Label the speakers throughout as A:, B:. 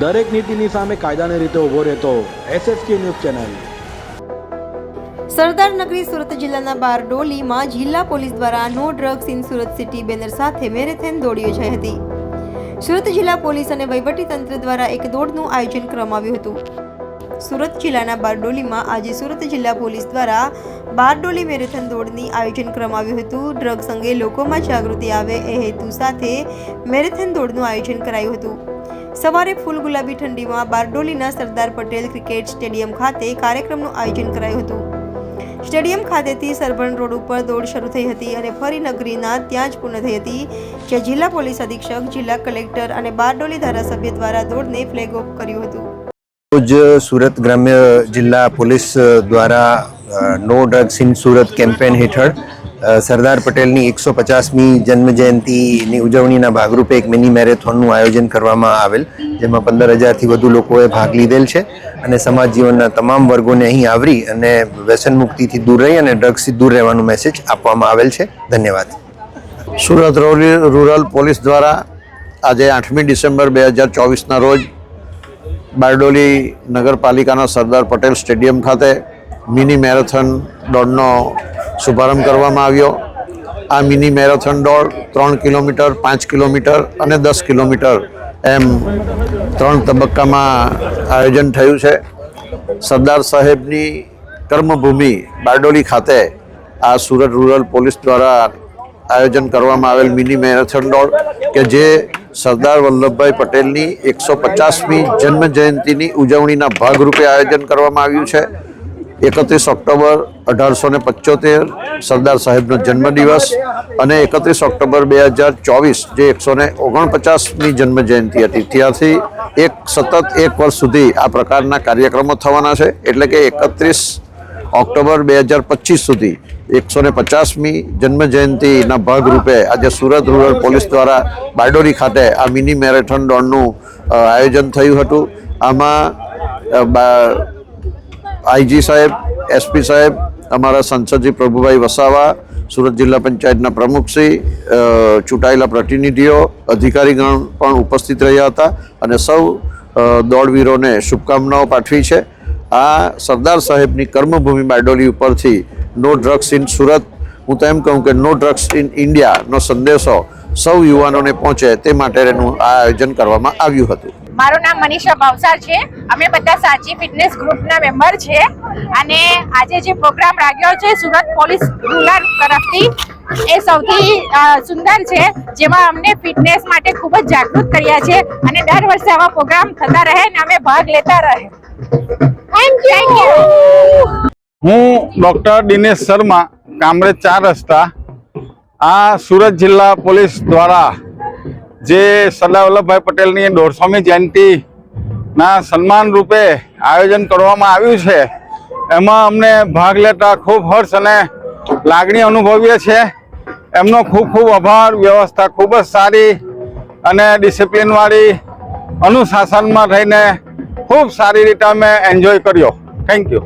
A: દરેક નીતિની સામે કાયદાની રીતે ઊભો રહેતો એસએસકે ન્યૂઝ ચેનલ.
B: સરદાર નગરી સુરત જિલ્લાના બારડોલીમાં જિલ્લા પોલીસ દ્વારા no drugs in Surat city banner સાથે મેરેથોન દોડ યોજાઈ હતી. સુરત જિલ્લા પોલીસ અને વહીવટીતંત્ર દ્વારા એક દોડનું આયોજન કરવામાં આવ્યું હતું. સુરત જિલ્લાના બારડોલીમાં આજે સુરત જિલ્લા પોલીસ દ્વારા બારડોલી મેરેથોન દોડની આયોજન કરવામાં આવ્યું હતું. ડ્રગ્સ અંગે લોકોમાં જાગૃતિ આવે એ હેતુ સાથે મેરેથોન દોડનું આયોજન કરાયું હતું. સવારે ફૂલ ગુલાબી ઠંડીમાં બારડોલીના સરદાર પટેલ ક્રિકેટ સ્ટેડિયમ ખાતે કાર્યક્રમનું આયોજન કરાયું હતું. સ્ટેડિયમ ખાતેથી સરભણ રોડ ઉપર દોડ શરૂ થઈ હતી અને ફરી નગરીના ત્યાં જ પૂર્ણ થઈ હતી, જ્યાં જિલ્લા પોલીસ અધિક્ષક, જિલ્લા કલેક્ટર અને બારડોલી ધારાસભ્ય દ્વારા દોડને ફ્લેગ ઓફ કર્યું હતું.
C: રોજ સુરત ગ્રામ્ય જિલ્લા પોલીસ દ્વારા no drugs in Surat campaign હેઠળ સરદાર પટેલની એકસો પચાસમી જન્મજયંતિની ઉજવણીના ભાગરૂપે એક મિની મેરેથોનનું આયોજન કરવામાં આવેલ, જેમાં પંદર હજારથી વધુ લોકોએ ભાગ લીધેલ છે અને સમાજ જીવનના તમામ વર્ગોને અહીં આવરી અને વ્યસન મુક્તિથી દૂર રહી અને ડ્રગ્સથી દૂર રહેવાનો મેસેજ આપવામાં આવેલ છે. ધન્યવાદ.
D: સુરત રોરી- રૂરલ પોલીસ દ્વારા આજે આઠમી ડિસેમ્બર બે હજાર ચોવીસના રોજ બારડોલી નગરપાલિકાના સરદાર પટેલ સ્ટેડિયમ ખાતે મિની મેરેથોન દોડનો શુભારંભ કરવામાં આવ્યો. આ મિની મેરેથોન દોડ ત્રણ કિલોમીટર, પાંચ કિલોમીટર અને દસ કિલોમીટર એમ ત્રણ તબક્કામાં આયોજન થયું છે. સરદાર સાહેબની કર્મભૂમિ બારડોલી ખાતે આ સુરત રૂરલ પોલીસ દ્વારા આયોજન કરવામાં આવેલ મિની મેરેથોન દોડ કે જે સરદાર વલ્લભભાઈ પટેલની એકસો પચાસમી જન્મ જયંતિની ઉજવણીના ભાગરૂપે આયોજન કરવામાં આવ્યું છે. એકત્રીસ ઓક્ટોબર અઢારસો ને પંચોતેર, સરદાર સાહેબનો જન્મદિવસ અને એકત્રીસ ઓક્ટોબર બે હજાર ચોવીસ, જે એકસો ને ઓગણપચાસની જન્મજયંતિ હતી. ત્યારથી એક સતત એક વર્ષ સુધી આ પ્રકારના કાર્યક્રમો થવાના છે. એટલે કે એકત્રીસ ઓક્ટોબર બે હજાર પચીસ સુધી એકસો ને પચાસમી જન્મજયંતિના ભાગરૂપે આજે સુરત રૂરલ પોલીસ દ્વારા બારડોલી ખાતે આ મિની મેરેથોન દોડનું આયોજન થયું હતું. આમાં આઈજી સાહેબ, એસપી સાહેબ, અમારા સંસદજી પ્રભુભાઈ વસાવા, સુરત જિલ્લા પંચાયતના પ્રમુખશ્રી ચૂંટાયેલા પ્રતિનિધિઓ, અધિકારીગણ પણ ઉપસ્થિત રહ્યા હતા અને સૌ દોડવીરોને શુભકામનાઓ પાઠવી છે. આ સરદાર સાહેબની કર્મભૂમિ બારડોલી ઉપરથી નો ડ્રગ્સ ઇન સુરત, હું તો એમ કહું કે નો ડ્રગ્સ ઇન ઇન્ડિયાનો સંદેશો સૌ યુવાનોને પહોંચે તે માટેનું આ આયોજન કરવામાં આવ્યું હતું.
E: મારું નામ મનીષા ભાવસાર છે. અમે બધા સાચી ફિટનેસ ગ્રુપના મેમ્બર છે. અને આજે જે પ્રોગ્રામ રાખ્યો છે સુરત પોલીસ રૂરલ તરફથી એ સૌથી સુંદર છે. જેમાં અમને ફિટનેસ માટે ખૂબ જ જાગૃત કર્યા છે. અને દર વર્ષે આવા પ્રોગ્રામ થતા રહે ને અમે ભાગ લેતા રહે. થેન્ક યુ
F: હું ડૉક્ટર દિનેશ શર્મા કામરેજ ચાર રસ્તા આ સુરત જિલ્લા પોલીસ દ્વારા જે સરદાર વલ્લભભાઈ પટેલની દોઢસોમી જયંતિના સન્માન રૂપે આયોજન કરવામાં આવ્યું છે, એમાં અમને ભાગ લેતા ખૂબ હર્ષ અને લાગણી અનુભવીએ છીએ. એમનો ખૂબ ખૂબ આભાર, વ્યવસ્થા ખૂબ જ સારી અને ડિસિપ્લિનવાળી અનુશાસનમાં રહીને ખૂબ સારી રીતે અમે એન્જોય કર્યો. થેન્ક યુ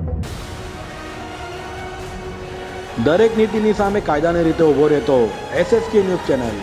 A: દરેક નીતિની સામે કાયદાની રીતે ઊભો રહેતો એસએસકે ન્યૂઝ ચેનલ